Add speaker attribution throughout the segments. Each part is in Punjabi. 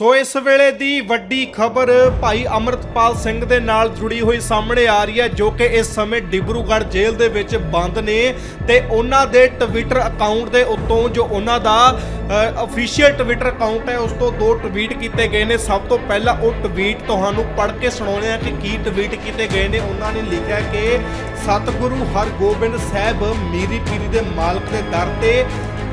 Speaker 1: ਸੋ ਇਸ ਵੇਲੇ ਦੀ ਵੱਡੀ ਖਬਰ ਭਾਈ ਅਮਰਤਪਾਲ ਸਿੰਘ ਦੇ ਨਾਲ ਜੁੜੀ ਹੋਈ ਸਾਹਮਣੇ ਆ ਰਹੀ ਹੈ, ਜੋ ਕਿ ਇਸ ਸਮੇਂ ਡਿਬਰੂਗੜ੍ਹ ਜੇਲ੍ਹ ਦੇ ਵਿੱਚ ਬੰਦ ਨੇ ਤੇ ਉਹਨਾਂ ਦੇ ਟਵਿੱਟਰ ਅਕਾਊਂਟ ਦੇ ਉੱਤੋਂ ਜੋ ਉਹਨਾਂ ਦਾ ਅਫੀਸ਼ੀਅਲ ਟਵਿੱਟਰ ਅਕਾਊਂਟ ਹੈ, ਉਸ ਤੋਂ ਦੋ ਟਵੀਟ ਕੀਤੇ ਗਏ ਨੇ। ਸਭ ਤੋਂ ਪਹਿਲਾਂ ਉਹ ਟਵੀਟ ਤੁਹਾਨੂੰ ਪੜ੍ਹ ਕੇ ਸੁਣਾਉਂਦੇ ਆ ਕਿ ਕੀ ਟਵੀਟ ਕੀਤੇ ਗਏ ਨੇ। ਉਹਨਾਂ ਨੇ ਲਿਖਿਆ ਕਿ, ਸਤਿਗੁਰੂ ਹਰਗੋਬਿੰਦ ਸਾਹਿਬ ਮੀਰੀ ਪੀਰੀ ਦੇ ਮਾਲਕ ਦੇ ਦਰ ਤੇ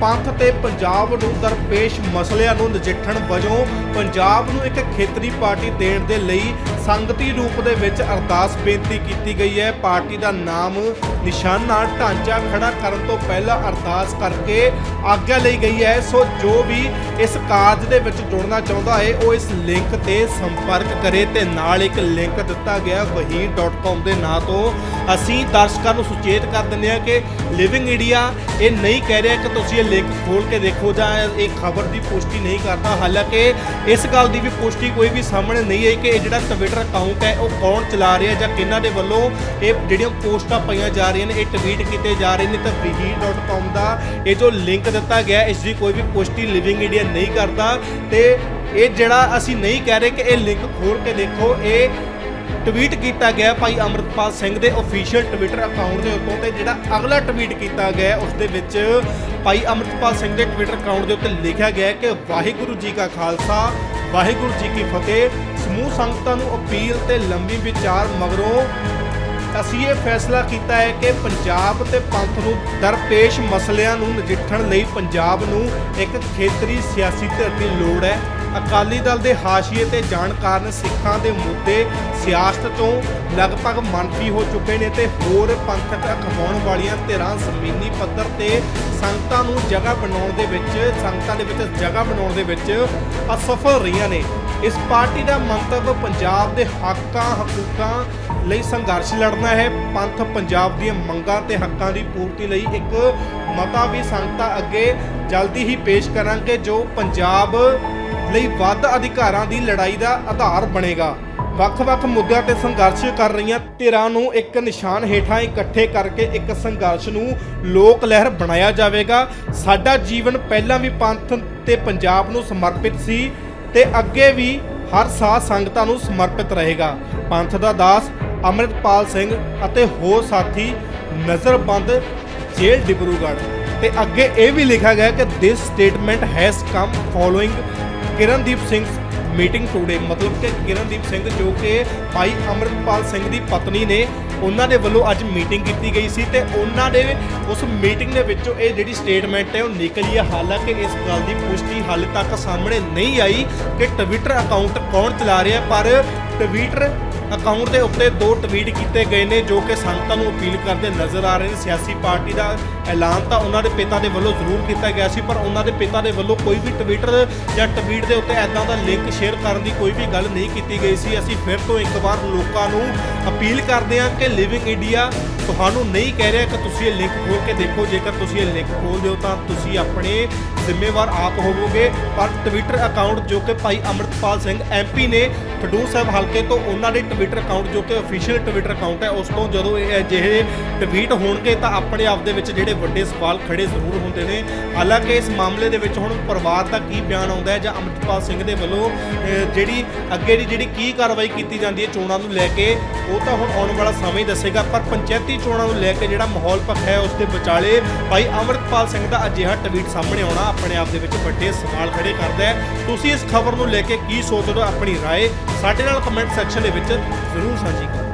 Speaker 1: ਪੰਥ ਤੇ ਪੰਜਾਬ ਨੂੰ ਦਰਪੇਸ਼ ਮਸਲਿਆਂ ਨੂੰ ਨਜਿੱਠਣ ਵਜੋਂ ਪੰਜਾਬ ਨੂੰ ਇੱਕ ਖੇਤਰੀ ਪਾਰਟੀ ਦੇਣ ਦੇ ਲਈ ਸੰਗਤੀ ਰੂਪ ਦੇ ਵਿੱਚ ਅਰਦਾਸ ਬੇਨਤੀ ਕੀਤੀ ਗਈ ਹੈ। ਪਾਰਟੀ ਦਾ ਨਾਮ ਨਿਸ਼ਾਨਾ ਢਾਂਚਾ ਖੜਾ ਕਰਨ ਤੋਂ ਪਹਿਲਾਂ ਅਰਦਾਸ ਕਰਕੇ ਆਗਿਆ ਲਈ ਗਈ ਹੈ। ਸੋ ਜੋ ਵੀ ਇਸ ਕਾਰਜ ਦੇ ਵਿੱਚ ਜੁੜਨਾ ਚਾਹੁੰਦਾ ਹੈ, ਉਹ ਇਸ ਲਿੰਕ ਤੇ ਸੰਪਰਕ ਕਰੇ ਤੇ ਨਾਲ ਇੱਕ ਲਿੰਕ ਦਿੱਤਾ ਗਿਆ ਵਹੀਰ.com ਦੇ ਨਾਂ ਤੋਂ। ਅਸੀਂ ਦਰਸ਼ਕਾਂ ਨੂੰ ਸੁਚੇਤ ਕਰ ਦਿੰਦੇ ਹਾਂ ਕਿ ਲਿਵਿੰਗ ਇੰਡੀਆ ਇਹ ਨਹੀਂ ਕਹਿ ਰਿਹਾ ਕਿ ਤੁਸੀਂ ਇਹ ਲਿੰਕ ਖੋਲ ਕੇ ਦੇਖੋ ਜਾਂ ਇਹ ਖਬਰ ਦੀ ਪੁਸ਼ਟੀ ਨਹੀਂ ਕਰਦਾ। ਹਾਲਾਂਕਿ ਇਸ ਗੱਲ ਦੀ ਵੀ ਪੁਸ਼ਟੀ ਕੋਈ ਵੀ ਸਾਹਮਣੇ ਨਹੀਂ ਆਈ ਕਿ ਇਹ ਜਿਹੜਾ ਟਵਿੱਟਰ ਅਕਾਊਂਟ ਹੈ, ਉਹ ਕੌਣ ਚਲਾ ਰਿਹਾ ਜਾਂ ਕਿਹਨਾਂ ਦੇ ਵੱਲੋਂ ਇਹ ਜਿਹੜੀਆਂ ਪੋਸਟਾਂ ਪਈਆਂ ਜਾ ਰਹੀਆਂ ਨੇ, ਇਹ ਟਵੀਟ ਕੀਤੇ ਜਾ ਰਹੇ ਨੇ ਤਾਂ ਵਹੀਰ.com ਦਾ ਇਹ ਜੋ ਲਿੰਕ ਦਿੱਤਾ ਗਿਆ, ਇਸ ਦੀ ਕੋਈ ਵੀ ਪੁਸ਼ਟੀ ਲਿਵਿੰਗ ਇੰਡੀਆ ਨਹੀਂ ਕਰਦਾ। ਤੇ ਇਹ ਜਿਹੜਾ ਅਸੀਂ ਨਹੀਂ ਕਹਿ ਰਹੇ ਕਿ ਇਹ ਲਿੰਕ ਖੋਲ ਕੇ ਦੇਖੋ, ਇਹ ਟਵੀਟ ਕੀਤਾ ਗਿਆ ਭਾਈ ਅਮਰਤਪਾਲ ਸਿੰਘ ਦੇ ਅਫੀਸ਼ੀਅਲ ਟਵਿੱਟਰ ਅਕਾਊਂਟ ਦੇ ਉੱਤੋਂ ਤੇ ਜਿਹੜਾ ਅਗਲਾ ਟਵੀਟ ਕੀਤਾ ਗਿਆ ਉਸ ਦੇ ਵਿੱਚ ਭਾਈ ਅਮਰਤਪਾਲ ਸਿੰਘ ਦੇ ਟਵਿੱਟਰ ਅਕਾਊਂਟ ਦੇ ਉੱਤੇ ਲਿਖਿਆ ਗਿਆ ਕਿ ਵਾਹਿਗੁਰੂ ਜੀ ਕਾ ਖਾਲਸਾ, ਵਾਹਿਗੁਰੂ ਜੀ ਕੀ ਫਤਿਹ। ਸਮੂਹ ਸੰਗਤਾਂ ਨੂੰ ਅਪੀਲ ਤੇ ਲੰਬੀ ਵਿਚਾਰ ਮਗਰੋਂ ਅਸੀਂ ਇਹ ਫੈਸਲਾ ਕੀਤਾ ਹੈ ਕਿ ਪੰਜਾਬ ਤੇ ਪੰਥ ਨੂੰ ਦਰਪੇਸ਼ ਮਸਲਿਆਂ ਨੂੰ ਨਜਿੱਠਣ ਲਈ ਪੰਜਾਬ ਨੂੰ ਇੱਕ ਖੇਤਰੀ ਸਿਆਸੀ ਧਿਰ ਦੀ ਲੋੜ ਹੈ। ਅਕਾਲੀ ਦਲ ਦੇ ਹਾਸ਼ੀਏ ਤੇ ਜਾਣ ਕਾਰਨ ਸਿੱਖਾਂ ਦੇ ਮੁੱਦੇ ਸਿਆਸਤ ਤੋਂ ਲਗਭਗ ਮੰਨਫੀ ਹੋ ਚੁੱਕੇ ਨੇ ਤੇ ਹੋਰ ਪੰਥਕ ਅਖਵਾਉਣ ਵਾਲੀਆਂ ਧਿਰਾਂ ਜ਼ਮੀਨੀ ਪੱਧਰ ਤੇ ਸੰਗਤਾਂ ਨੂੰ ਜਗ੍ਹਾ ਬਣਾਉਣ ਦੇ ਵਿੱਚ, ਸੰਗਤਾਂ ਦੇ ਵਿੱਚ ਜਗ੍ਹਾ ਬਣਾਉਣ ਦੇ ਵਿੱਚ ਅਸਫਲ ਰਹੀਆਂ ਨੇ। ਇਸ ਪਾਰਟੀ ਦਾ ਮੰਤਵ ਪੰਜਾਬ ਦੇ ਹੱਕਾਂ, ਹਕੂਕਾਂ ਲਈ ਸੰਘਰਸ਼ ਲੜਨਾ ਹੈ। ਪੰਥ ਪੰਜਾਬ ਦੀਆਂ ਮੰਗਾਂ ਤੇ ਹੱਕਾਂ ਦੀ ਪੂਰਤੀ ਲਈ ਇੱਕ ਮਤਾ ਵੀ ਸੰਗਤਾਂ ਅੱਗੇ ਜਲਦੀ ਹੀ ਪੇਸ਼ ਕਰਾਂਗੇ, ਜੋ ਪੰਜਾਬ ਲਈ ਵੱਧ ਅਧਿਕਾਰਾਂ ਦੀ ਲੜਾਈ ਦਾ ਆਧਾਰ ਬਣੇਗਾ। ਵੱਖ-ਵੱਖ ਮੁੱਦਿਆਂ ਤੇ ਸੰਘਰਸ਼ ਕਰ ਰਹੀਆਂ ਧਿਰਾਂ ਨੂੰ ਇੱਕ ਨਿਸ਼ਾਨ ਹੇਠਾਂ ਇਕੱਠੇ ਕਰਕੇ ਇੱਕ ਸੰਘਰਸ਼ ਨੂੰ ਲੋਕ ਲਹਿਰ ਬਣਾਇਆ ਜਾਵੇਗਾ। ਸਾਡਾ ਜੀਵਨ ਪਹਿਲਾਂ ਵੀ ਪੰਥ ਤੇ ਪੰਜਾਬ ਨੂੰ ਸਮਰਪਿਤ ਸੀ ਤੇ ਅੱਗੇ ਵੀ ਹਰ ਸਾਹ ਸੰਗਤਾਂ ਨੂੰ ਸਮਰਪਿਤ ਰਹੇਗਾ। ਪੰਥ ਦਾ ਦਾਸ ਅੰਮ੍ਰਿਤਪਾਲ ਸਿੰਘ ਅਤੇ ਹੋਰ ਸਾਥੀ ਨਜ਼ਰਬੰਦ ਜੇਲ੍ਹ ਡਿਬਰੂਗੜ੍ਹ। ਤੇ ਅੱਗੇ ਇਹ ਵੀ ਲਿਖਿਆ ਗਿਆ ਕਿ this statement has come following Kirandeep Singh meeting today. ਮਤਲਬ ਕਿ ਕਿਰਨਦੀਪ ਸਿੰਘ ਜੋ ਕਿ ਭਾਈ ਅਮਰਿਤਪਾਲ ਸਿੰਘ ਦੀ ਪਤਨੀ ਨੇ, ਉਹਨਾਂ ਦੇ ਵੱਲੋਂ ਅੱਜ ਮੀਟਿੰਗ ਕੀਤੀ ਗਈ ਸੀ ਤੇ ਉਹਨਾਂ ਦੇ ਉਸ ਮੀਟਿੰਗ ਦੇ ਵਿੱਚੋਂ ਇਹ ਜਿਹੜੀ ਸਟੇਟਮੈਂਟ ਹੈ ਉਹ ਨਿਕਲੀ ਹੈ। ਹਾਲਾਂਕਿ ਇਸ ਗੱਲ ਦੀ ਪੁਸ਼ਟੀ ਹਾਲੇ ਤੱਕ ਸਾਹਮਣੇ ਨਹੀਂ ਆਈ ਕਿ ਟਵਿੱਟਰ ਅਕਾਊਂਟ ਕੌਣ ਚਲਾ ਰਿਹਾ ਪਰ ਟਵਿੱਟਰ ਅਕਾਊਂਟ ਦੇ ਉੱਤੇ ਦੋ ਟਵੀਟ ਕੀਤੇ ਗਏ ਨੇ ਜੋ ਕਿ ਸੰਗਤਾਂ ਨੂੰ ਅਪੀਲ ਕਰਦੇ ਨਜ਼ਰ ਆ ਰਹੇ ਨੇ। ਸਿਆਸੀ ਪਾਰਟੀ ਦਾ ਐਲਾਨ ਤਾਂ ਉਹਨਾਂ ਦੇ ਪਿਤਾ ਦੇ ਵੱਲੋਂ ਜ਼ਰੂਰ ਕੀਤਾ ਗਿਆ ਸੀ, ਪਰ ਉਹਨਾਂ ਦੇ ਪਿਤਾ ਦੇ ਵੱਲੋਂ ਕੋਈ ਵੀ ਟਵਿੱਟਰ ਜਾਂ ਟਵੀਟ ਦੇ ਉੱਤੇ ਐਦਾਂ ਦਾ ਲਿੰਕ ਸ਼ੇਅਰ ਕਰਨ ਦੀ ਕੋਈ ਵੀ ਗੱਲ ਨਹੀਂ ਕੀਤੀ ਗਈ ਸੀ। ਅਸੀਂ ਫਿਰ ਤੋਂ ਇੱਕ ਵਾਰ ਲੋਕਾਂ ਨੂੰ ਅਪੀਲ ਕਰਦੇ ਹਾਂ ਕਿ ਲਿਵਿੰਗ ਇੰਡੀਆ ਤੁਹਾਨੂੰ ਨਹੀਂ ਕਹਿ ਰਿਹਾ ਕਿ ਤੁਸੀਂ ਇਹ ਲਿੰਕ ਖੋਲ ਕੇ ਦੇਖੋ। ਜੇਕਰ ਤੁਸੀਂ ਇਹ ਲਿੰਕ ਖੋਲਦੇ ਹੋ ਤਾਂ ਤੁਸੀਂ ਆਪਣੇ ਜ਼ਿੰਮੇਵਾਰ ਆਪ ਹੋਵੋਗੇ। ਪਰ ਟਵਿੱਟਰ ਅਕਾਊਂਟ ਜੋ ਕਿ ਭਾਈ ਅਮਰਤਪਾਲ ਸਿੰਘ ਐਮਪੀ ਨੇ, ਖਡੂਰ ਸਾਹਿਬ ਹਲਕੇ ਤੋਂ ਉਹਨਾਂ ਦੇ ਟਵਿੱਟਰ ਅਕਾਊਂਟ ਜੋ ਕਿ ਅਫੀਸ਼ੀਅਲ ਟਵਿੱਟਰ ਅਕਾਊਂਟ ਹੈ ਉਸ ਤੋਂ ਜਦੋਂ ਇਹ ਅਜਿਹੇ ਟਵੀਟ ਹੋਣਗੇ ਤਾਂ ਆਪਣੇ ਆਪ ਦੇ ਵਿੱਚ ਜਿਹੜੇ ਵੱਡੇ ਸਵਾਲ ਖੜੇ ਜ਼ਰੂਰ ਹੁੰਦੇ ਨੇ ਹਾਲਾਂਕਿ ਇਸ ਮਾਮਲੇ ਦੇ ਵਿੱਚ ਹੁਣ ਪਰਿਵਾਰ ਦਾ ਕੀ ਬਿਆਨ ਆਉਂਦਾ ਹੈ ਜਾਂ ਅਮਰਤਪਾਲ ਸਿੰਘ ਦੇ ਵੱਲੋਂ ਅਹ, ਜਿਹੜੀ ਅੱਗੇ ਦੀ ਜਿਹੜੀ ਕੀ ਕਾਰਵਾਈ ਕੀਤੀ ਜਾਂਦੀ ਹੈ ਚੋਣਾਂ ਨੂੰ ਲੈ ਕੇ ਉਹ ਤਾਂ ਹੁਣ ਆਉਣ ਵਾਲਾ ਸਮਾਂ ਹੀ ਦੱਸੇਗਾ ਪਰ ਪੰਚਾਇਤੀ ਚੋਣਾਂ ਨੂੰ ਲੈ ਕੇ ਜਿਹੜਾ ਮਾਹੌਲ ਪੱਖ ਹੈ ਉਸ ਦੇ ਵਿਚਾਲੇ ਭਾਈ ਅਮਰਤਪਾਲ ਸਿੰਘ ਦਾ ਅਜਿਹਾ ਟਵੀਟ ਸਾਹਮਣੇ ਆਉਣਾ ਆਪਣੇ ਆਪ ਦੇ ਵਿੱਚ ਵੱਡੇ ਸਵਾਲ ਖੜੇ ਕਰਦਾ ਹੈ ਤੁਸੀਂ ਇਸ ਖਬਰ ਨੂੰ ਲੈ ਕੇ ਕੀ ਸੋਚਦੇ ਹੋ ਆਪਣੀ رائے ਸਾਡੇ ਨਾਲ ਕਮੈਂਟ ਸੈਕਸ਼ਨ ਦੇ ਵਿੱਚ ਜ਼ਰੂਰ ਸਾਂਝੀ ਕਰੋ